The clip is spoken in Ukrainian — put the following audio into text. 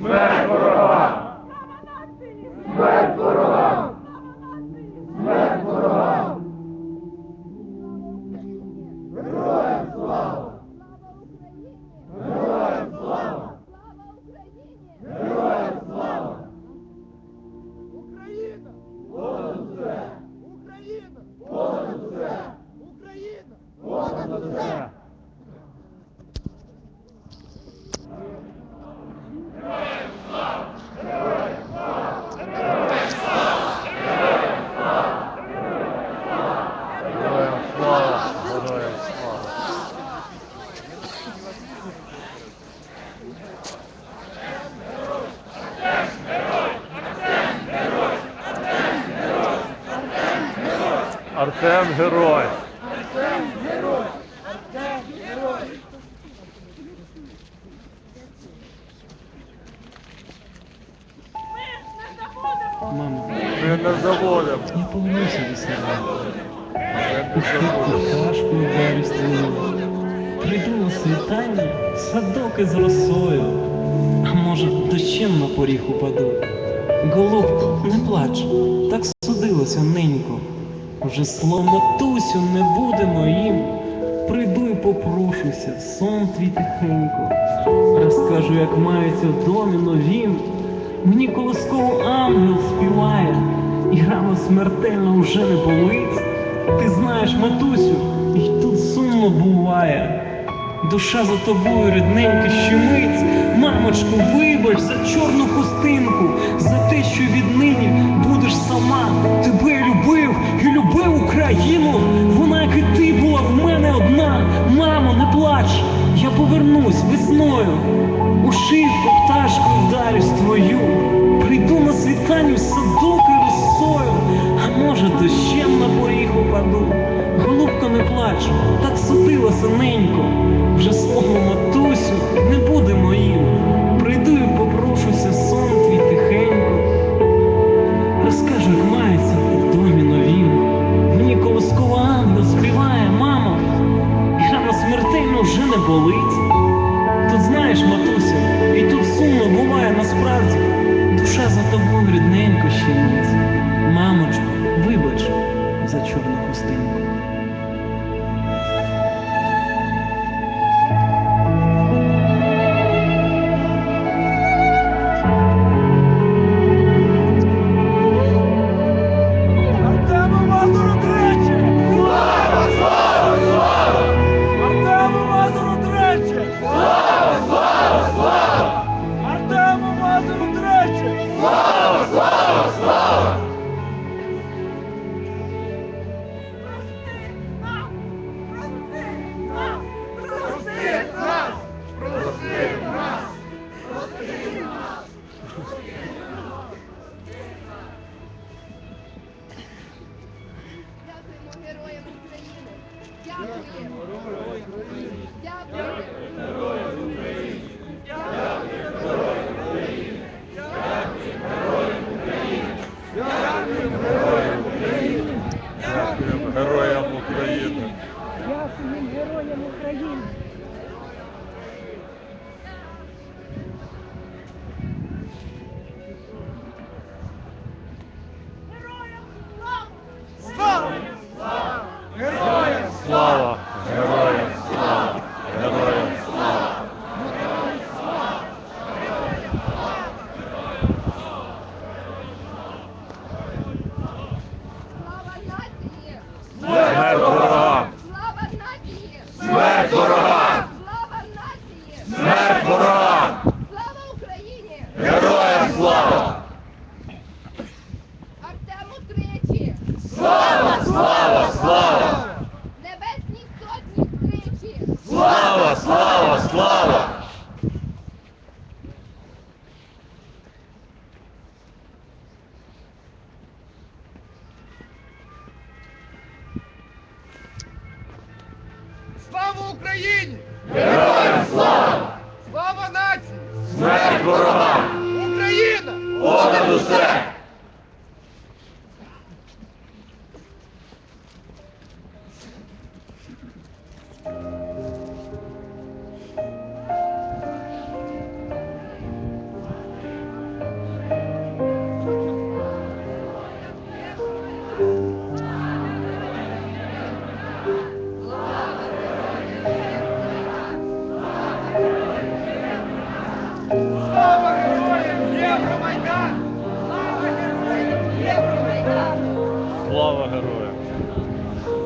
Merry Артем герой. Мамо, Ми не заводимо. я повернуся до себе. Не кашку вдарю свою. Прийду на світання, садок із росою. А може, дощем на поріг упаду. Голубко, не плач, так судилося ненько. Вже слов матусю не буде моїм. Прийду і попрошуся, сон твій тихенько. Розкажу, як мається в домі новім. Мені колосково ангел співає, і рана смертельно вже не болить. Ти знаєш, матусю, і тут сумно буває. Душа за тобою рідненька щемить. Мамочку, вибач за чорну хустинку, повернусь весною. У шийку пташку вдарюсь твою. Прийду на світанню садок і росою, а може дощем на поріг упаду. Голубко, не плачу, так судилося ненько. Вже слово матусю не буде моїм. Дякуємо. Дякуємо. Нації! Слава Україні! Героям слава! Слава нації! Смерть ворогам! Україна! Понад усе! Слава